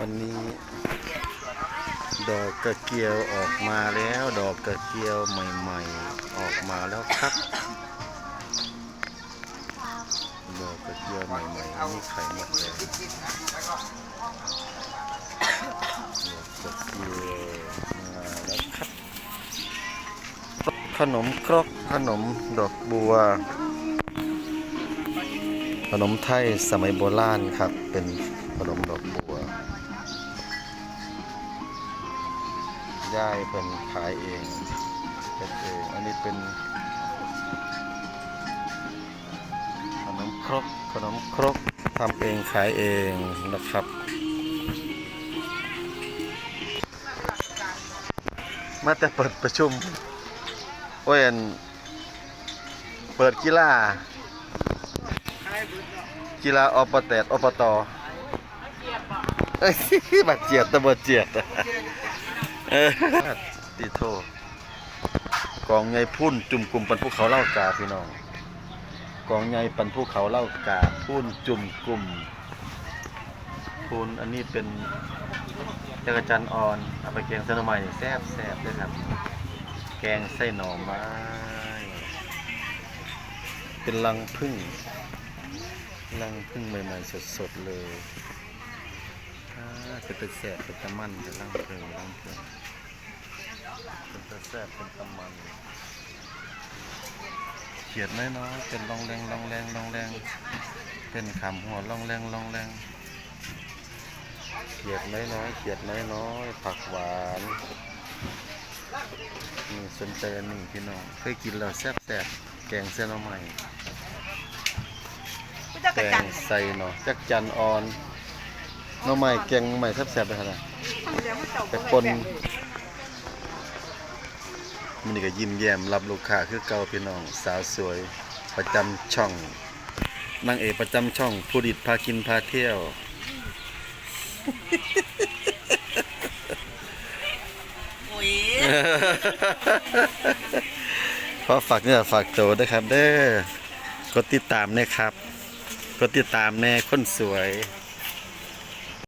วันนี้ดอกกระเจียวออกมาแล้ว ดอกกระเจียวใหม่ๆ ออกมาแล้วครับ ดอกกระเจียวใหม่ๆนี่ไข่หมดแดงดอกกระเจียวมาแล้วครับ ขนมครกขนมดอกบัว ขนมไทยสมัยโบราณครับ เป็นขนมดอกบัว ย่ายเป็นขายเองเป็นเองอันนี้เป็นขนมครกขนมครกทำเองขายเองนะครับ มาแต่เปิดประชุมโอ้ยอันเปิดกีฬากีฬาอปแตดอปตเอ้ยบักเจียดตะบดเจียด เออตีโทกองไงพุ่นจุ่มกลุ่มปันภูเขาเล่ากาพี่น้องกองไงปันภูเขาเล่ากาพุ่นจุ่มกลุ่มพุ่นอันนี้เป็นจักรจันทร์อ่อนเอาไปแกงเส้นหม่แซ่บแซ่บเลยครับ แกงไส้หน่อไม้เป็นรังพึ่งรังพึ่งใหม่ๆสดๆเลย เป็นตะแสบเป็นตะมันเป็นรังเพึ่งรังเพึ่งเป็นตะแสบเป็นตะมันเขียดน้อยๆเป็นลองแรงลองแรงลองแรง เป็นขำหัวลองแรงลองแรงเขียดน้อยๆเขียดน้อยๆผักหวานนี่สนใจอันนี้พี่น้องเคยกินแล้วแซ่บๆแกงเส้นหน่อไม้แกงใส่เนาะจักจันอ่อน หน่อไม้แกงใหม่แซ่บๆไปขนาดแต่คนมันนี่ก็ยิ้มแย้มรับลูกค้าคือเก่าพี่น้องสาวสวย ประจำช่องนางเอกประจำช่อง ผู้ดิดพากินพาเที่ยว โอ้ยขอฝากเนี่ยฝากโตด้วยครับเด้อกดติดตามนะครับกดติดตามแน่คนสวย